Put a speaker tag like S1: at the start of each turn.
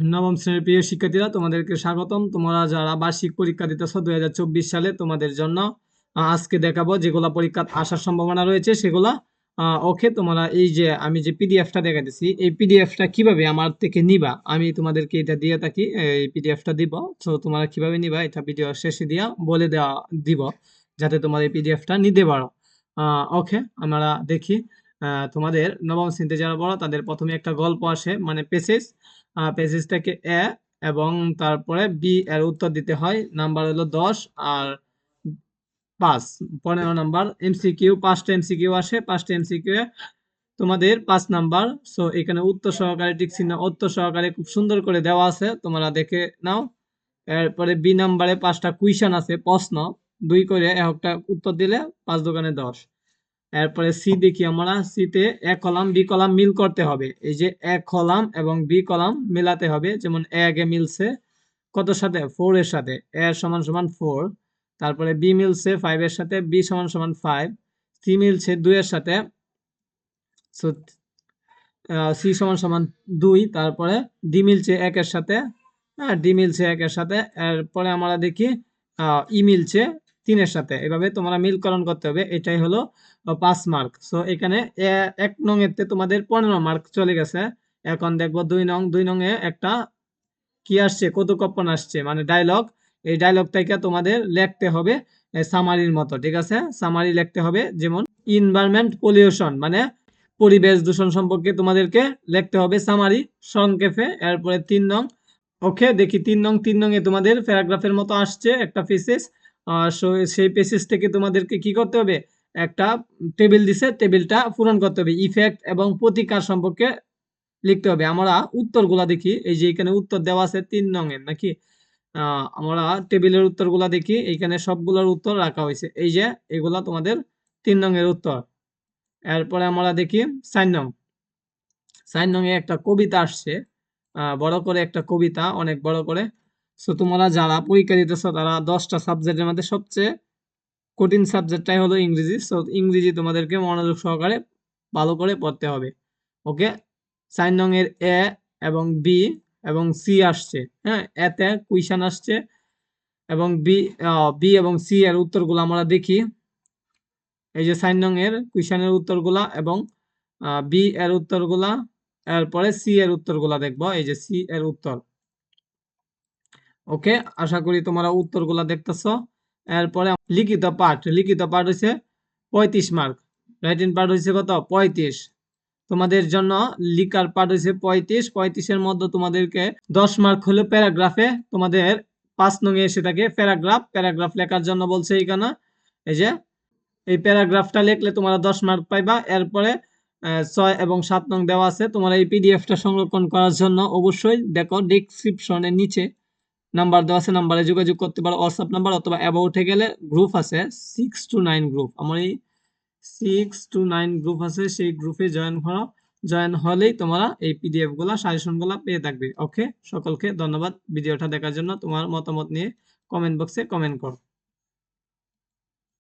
S1: নবম শ্রেণির প্রিয় শিক্ষার্থীরা, তোমাদেরকে স্বাগতম। তোমরা যারা বার্ষিক পরীক্ষা দিতেছ চব্বিশ সালে, তোমাদের জন্য আজকে দেখাবো যেগুলা পরীক্ষা আসার সম্ভাবনা রয়েছে, সেগুলা ওকে তোমরা এই যে আমি যে পিডিএফটা দেখা দেখাতেছি এই পিডিএফটা কীভাবে আমার থেকে নিবা? আমি তোমাদেরকে এটা দিয়ে থাকি, এই পিডিএফটা দিব। তো তোমরা কীভাবে নিবা? এটা ভিডিও শেষে দিয়া বলে দেওয়া দিব, যাতে তোমার এই পিডিএফটা নিতে পারো। ওকে, আমরা দেখি। তোমাদের নবম শ্রেণীতে যারা বড় তাদের প্রথমে একটা গল্প আসে মানে পেসেজ পেসেজটাকে এ এবং তারপরে বি এর উত্তর দিতে হয়। নাম্বার হলো দশ আর পাঁচ। পনেরো নাম্বার, এমসিকিউ, পাঁচটা এমসিকিউ আসে। পাঁচটা এমসিকিউ তোমাদের পাঁচ নাম্বার। সো এখানে উত্তর সহকারে টিক চিহ্ন, উত্তর সহকারে খুব সুন্দর করে দেওয়া আছে। তোমরা দেখে নাও। এরপরে বি নাম্বারে পাঁচটা কুইশন আছে, প্রশ্ন। দুই করে একটা উত্তর দিলে পাঁচ দোকানে দশ। এরপরে সি দেখি আমরা, সিতে এক কলাম, বি কলাম মিল করতে হবে। এই যে এক কলাম এবং বি কলাম মেলাতে হবে, যেমন এ আগে মিলছে, কত সাথে? ফোর এর সাথে। এ সমান সমান ফোর, তারপরে বি মিলছে ফাইভ এর সাথে, বি সমান সমান ফাইভ সি মিলছে দুই এর সাথে, সো সি সমান সমান দুই, তারপরে ডি মিলছে একের সাথে হ্যাঁ ডি মিলছে একের সাথে, এরপরে আমরা দেখি ই মিলছে তিনের সাথে। এভাবে তোমরা মিলকরণ করতে হবে। এটাই হলো পাঁচ মার্ক সো এখানে এক নং এতে তোমাদের পনেরো মার্ক চলে গেছে। এখন দেখব দুই নং দুই নং এ একটা কি আসছে? কতকপন আসছে। মানে ডায়লগ এই ডায়লগটাকে তোমাদের লিখতে হবে সামারির মতো। ঠিক আছে? সামারি লিখতে হবে, যেমন ইনভায়রনমেন্ট পলিউশন মানে পরিবেশ দূষণ সম্পর্কে তোমাদেরকে লিখতে হবে সামারি সংক্ষেপে। এরপরে তিন নং, ওকে, দেখি তিন নং তিন নং এ তোমাদের প্যারাগ্রাফের মতো আসছে একটা পেসেজ সেই পেসেজ থেকে তোমাদেরকে কি করতে হবে? একটা টেবিল দিছে টেবিলটা পূরণ করতে হবে। ইফেক্ট এবং প্রতিকার সম্পর্কে লিখতে হবে। আমরা উত্তরগুলা দেখি। এই যে এখানে উত্তর দেওয়া আছে তিন নং এর নাকি আমরা টেবিলের উত্তরগুলা দেখি। এইখানে সবগুলোর উত্তর রাখা হয়েছে। এই যে এগুলা তোমাদের তিন নং এর উত্তর। এরপরে আমরা দেখি চার নং। চার নং এ একটা কবিতা আসছে। বড় করে একটা কবিতা, অনেক বড় করে। সো তোমরা যারা পরীক্ষা দিতেছ, তারা দশটা সাবজেক্টের মধ্যে সবচেয়ে কঠিন সাবজেক্টটাই হলো ইংরেজি। সো ইংরেজি তোমাদেরকে মনোযোগ সহকারে ভালো করে পড়তে হবে। ওকে চার নং এর এ এবং বি এবং সি আসছে। হ্যাঁ? এতে কুইশন আসছে এবং বি বি এবং সি এর উত্তরগুলো আমরা দেখি। এই যে চার নং এর কুইশনের উত্তরগুলা এবং বি এর উত্তরগুলা, এরপরে সি এর উত্তরগুলা দেখব। এই যে সি এর উত্তর। ওকে আশা করি তোমরা উত্তরগুলা দেখতেছো। এরপরে লিখিত পাঠ। লিখিত পাঠ হচ্ছে পঁয়ত্রিশ মার্ক। রাইটিং পাঠ হচ্ছে কত? পঁয়ত্রিশ। তোমাদের জন্য লিখার পাঠ হয়েছে পঁয়ত্রিশ। পঁয়ত্রিশের মধ্যে তোমাদেরকে দশ মার্ক হলো প্যারাগ্রাফে। তোমাদের পাঁচ নঙে এসে থাকে প্যারাগ্রাফ। প্যারাগ্রাফ লেখার জন্য বলছে এইখানে, এই যে, এই প্যারাগ্রাফটা লিখলে তোমরা দশ মার্ক পাইবা। এরপরে ছয় এবং সাত নং দেওয়া আছে। তোমরা এই পিডিএফটা সংরক্ষণ করার জন্য অবশ্যই দেখো ডিসক্রিপশনের নিচে নাম্বার দেওয়া আছে, নাম্বারে যোগাযোগ করতে পারো হোয়াটসঅ্যাপ নাম্বার অথবা অ্যাবাউটে গেলে গ্রুপ আছে সিক্স টু নাইন গ্রুপ আমার এই সিক্স টু নাইন গ্রুপ আছে, সেই গ্রুপে জয়েন করো। জয়েন হলেই তোমরা এই পিডিএফগুলা সাজেশনগুলা পেয়ে থাকবে। ওকে সকলকে ধন্যবাদ। ভিডিওটা দেখার জন্য তোমার মতামত নিয়ে কমেন্ট বক্সে কমেন্ট করো।